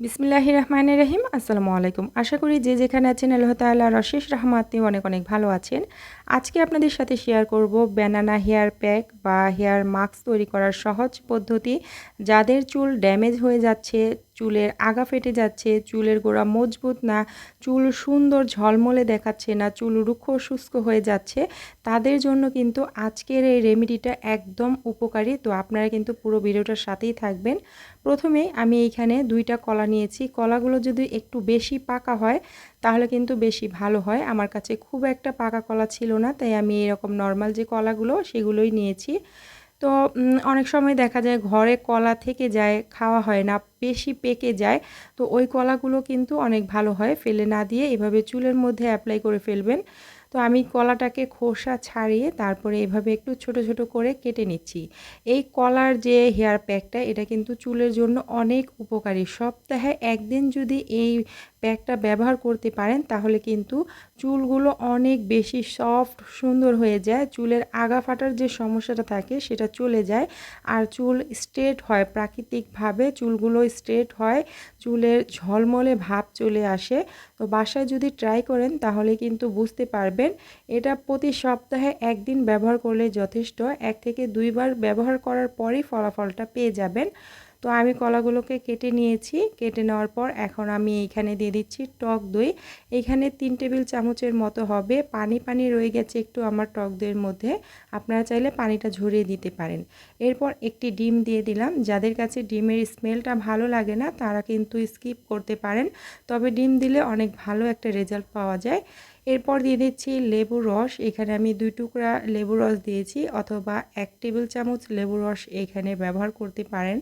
বিসমিল্লাহ রহমান রহিম, আসসালামু আলাইকুম। আশা করি যে যেখানে আছেন আল্লাহ তাল্লাহ রশেষ রহমাতে অনেক অনেক ভালো আছেন। আজকে আপনাদের সাথে শেয়ার করব ব্যানানা হেয়ার প্যাক বা হেয়ার মাস্ক তৈরি করার সহজ পদ্ধতি, যাদের চুল ড্যামেজ হয়ে যাচ্ছে, চুলের আগা ফেটে যাচ্ছে, চুলের গোড়া মজবুত না, চুল সুন্দর ঝলমলে দেখাচ্ছে না, চুল রুক্ষ শুষ্ক হয়ে যাচ্ছে, তাদের জন্য কিন্তু আজকের এই রেমেডিটা একদম উপকারী। তো আপনারা কিন্তু পুরো ভিডিওটার সাথেই থাকবেন। প্রথমে আমি এইখানে দুইটা কলা নিয়েছি। কলাগুলো যদি একটু বেশি পাকা হয় তাহলে কিন্তু বেশি ভালো হয়। আমার কাছে খুব একটা পাকা কলা ছিল না, তাই আমি এরকম নর্মাল যে কলাগুলো সেগুলোই নিয়েছি। তো অনেক সময় দেখা যায় ঘরে কলা থেকে যায়, খাওয়া হয় না, বেশি পেকে যায়। তো ওই কলাগুলো কিন্তু অনেক ভালো হয়, ফেলে না দিয়ে এভাবে চুলের মধ্যে অ্যাপ্লাই করে ফেলবেন। তো আমি কলাটাকে খোসা ছাড়িয়ে তারপরে এভাবে একটু ছোট ছোট করে কেটে নিচ্ছি। এই কলার যে হেয়ার প্যাকটা, এটা কিন্তু চুলের জন্য অনেক উপকারী। সপ্তাহে একদিন যদি এই প্যাকটা ব্যবহার করতে পারেন, তাহলে কিন্তু চুলগুলো অনেক বেশি সফট, সুন্দর হয়ে যায়। চুলের আগা ফাটার যে সমস্যাটা থাকে, সেটা চলে যায়। আর চুল স্ট্রেট হয়, প্রাকৃতিকভাবে চুলগুলো স্ট্রেট হয়, চুলের ঝলমলে ভাব চলে আসে। তো বাসায় যদি ট্রাই করেন, তাহলে কিন্তু বুঝতে পারবেন এটা প্রতি সপ্তাহে একদিন ব্যবহার করলে যথেষ্ট। এক থেকে দুইবার ব্যবহার করার পরই ফলাফলটা পেয়ে যাবেন। তো আমি কলাগুলোকে কেটে নিয়েছি। কেটে নেওয়ার পর এখন আমি এইখানে দিয়ে দিচ্ছি টক দই। এইখানে তিন টেবিল চামচের মতো হবে। পানি পানি রয়ে গেছে একটু আমার টক দইয়ের মধ্যে। আপনারা চাইলে পানিটা ঝরিয়ে দিতে পারেন। এরপর একটি ডিম দিয়ে দিলাম। যাদের কাছে ডিমের স্মেলটা ভালো লাগে না, তারা কিন্তু স্কিপ করতে পারেন। তবে ডিম দিলে অনেক ভালো একটা রেজাল্ট পাওয়া যায়। এরপর দিয়ে দিচ্ছি লেবুর রস। এখানে আমি দুই টুকরা লেবু রস দিয়েছি অথবা এক টেবিল চামচ লেবু রস এখানে ব্যবহার করতে পারেন।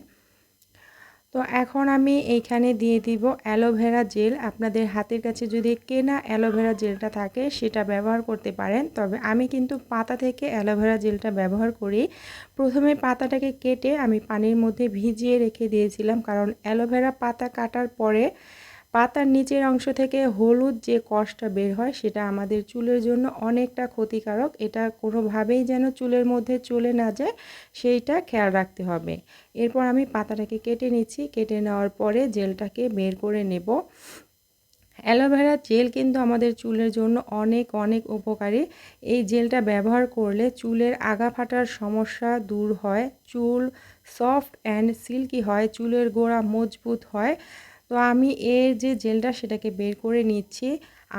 তো এখন আমি এইখানে দিয়ে দিব অ্যালোভেরা জেল। আপনাদের হাতের কাছে যদি কেনা অ্যালোভেরা জেলটা থাকে, সেটা ব্যবহার করতে পারেন। তবে আমি কিন্তু পাতা থেকে অ্যালোভেরা জেলটা ব্যবহার করি। প্রথমে পাতাটাকে কেটে আমি পানির মধ্যে ভিজিয়ে রেখে দিয়েছিলাম, কারণ অ্যালোভেরা পাতা কাটার পরে পাতার নিচের অংশ থেকে হলুদ যে কষটা বের হয় সেটা আমাদের চুলের জন্য অনেকটা ক্ষতিকারক। এটা কোনোভাবেই যেন চুলের মধ্যে চলে না যায়, সেইটা খেয়াল রাখতে হবে। এরপর আমি পাতাটাকে কেটে নিচ্ছি। কেটে নেওয়ার পরে জেলটাকে বের করে নেব। অ্যালোভেরা জেল কিন্তু আমাদের চুলের জন্য অনেক অনেক উপকারী। এই জেলটা ব্যবহার করলে চুলের আগা ফাটার সমস্যা দূর হয়। চুল সফট অ্যান্ড সিল্কি হয়, চুলের গোড়া মজবুত হয়। তো আমি এর যে জেলটা সেটাকে বের করে নিচ্ছি।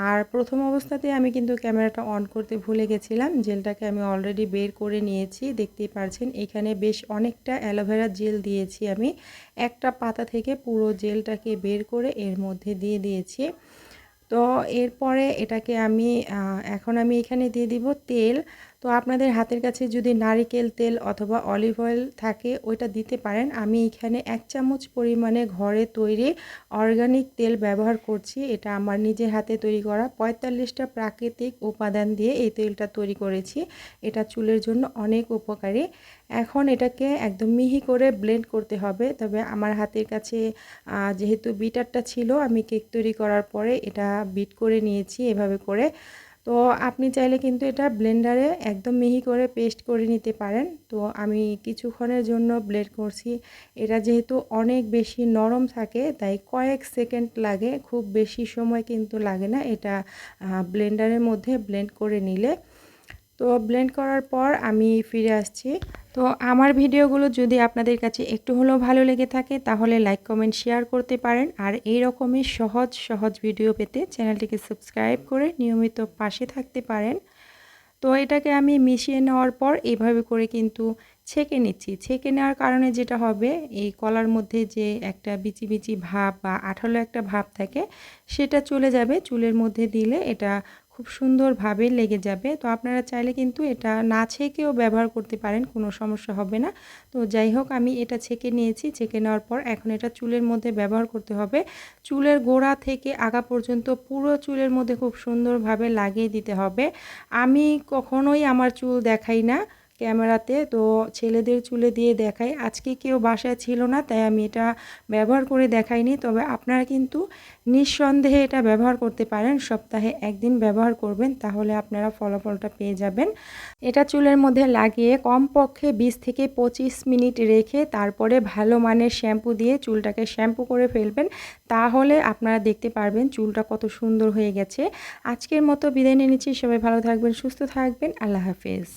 আর প্রথম অবস্থাতে আমি কিন্তু ক্যামেরাটা অন করতে ভুলে গেছিলাম। জেলটাকে আমি অলরেডি বের করে নিয়েছি। দেখতেই পারছেন, এখানে বেশ অনেকটা অ্যালোভেরা জেল দিয়েছি আমি। একটা পাতা থেকে পুরো জেলটাকে বের করে এর মধ্যে দিয়ে দিয়েছি। তো এরপরে এটাকে আমি এখন আমি এখানে দিয়ে দিব তেল। তো আপনাদের হাতের কাছে যদি নারিকেল, তেল অথবা অলিভ অয়েল থাকে, ওইটা দিতে পারেন। আমি এখানে এক চামচ পরিমাণে ঘরে তৈরি অর্গানিক তেল ব্যবহার করছি। এটা আমার নিজের হাতে তৈরি করা পঁয়তাল্লিশটা প্রাকৃতিক উপাদান দিয়ে এই তেলটা তৈরি করেছি। এটা চুলের জন্য অনেক উপকারী। এখন এটাকে একদম মিহি করে ব্লেন্ড করতে হবে। তবে আমার হাতের কাছে যেহেতু বিটারটা ছিল, আমি কেক তৈরি করার পরে এটা বিট করে নিয়েছি এভাবে করে। তো আপনি চাইলে কিন্তু এটা ব্লেন্ডারে একদম মিহি করে পেস্ট করে নিতে পারেন। তো আমি কিছুক্ষণের জন্য ব্লেড করছি। এটা যেহেতু অনেক বেশি নরম থাকে, তাই কয়েক সেকেন্ড লাগে। খুব বেশি সময় কিন্তু লাগে না এটা ব্লেন্ডারের মধ্যে ব্লেন্ড করে নিলে। তো ব্লেন্ড করার পর আমি ফিরে আসছি। তো আমার ভিডিওগুলো যদি আপনাদের কাছে একটু হলেও ভালো লেগে থাকে, তাহলে লাইক কমেন্ট শেয়ার করতে পারেন। আর এই রকমই সহজ সহজ ভিডিও পেতে চ্যানেলটিকে সাবস্ক্রাইব করে নিয়মিত পাশে থাকতে পারেন। তো এটাকে আমি মিশিয়ে নেওয়ার পর এইভাবে করে কিন্তু ছেঁকে নিচ্ছি। ছেঁকে নেওয়ার কারণে যেটা হবে, এই কলার মধ্যে যে একটা বিচি বিচি ভাব বা আঠালো একটা ভাব থাকে, সেটা চলে যাবে। চুলের মধ্যে দিলে এটা খুব সুন্দরভাবে লেগে যাবে। তো আপনারা চাইলে কিন্তু এটা না ছেঁকেও ব্যবহার করতে পারেন, কোনো সমস্যা হবে না। তো যাই হোক, আমি এটা ছেঁকে নিয়েছি। ছেঁকে নেওয়ার পর এখন এটা চুলের মধ্যে ব্যবহার করতে হবে। চুলের গোড়া থেকে আগা পর্যন্ত পুরো চুলের মধ্যে খুব সুন্দরভাবে লাগিয়ে দিতে হবে। আমি কখনোই আমার চুল দেখাই না। ক্যামেরাতে। তো ছেলেদের চুলে দিয়ে দেখাই। আজকে কেউ বাসায় ছিল না, তাই আমি এটা ব্যবহার করে দেখাইনি। তবে আপনারা কিন্তু নিঃসন্দেহে এটা ব্যবহার করতে পারেন। সপ্তাহে একদিন ব্যবহার করবেন, তাহলে আপনারা ফলাফলটা পেয়ে যাবেন। এটা চুলের মধ্যে লাগিয়ে কমপক্ষে বিশ থেকে পঁচিশ মিনিট রেখে তারপরে ভালো মানের শ্যাম্পু দিয়ে চুলটাকে শ্যাম্পু করে ফেলবেন। তাহলে আপনারা দেখতে পারবেন চুলটা কত সুন্দর হয়ে গেছে। আজকের মতো বিদায় নিয়ে নিচ্ছি। সবাই ভালো থাকবেন, সুস্থ থাকবেন। আল্লাহ হাফেজ।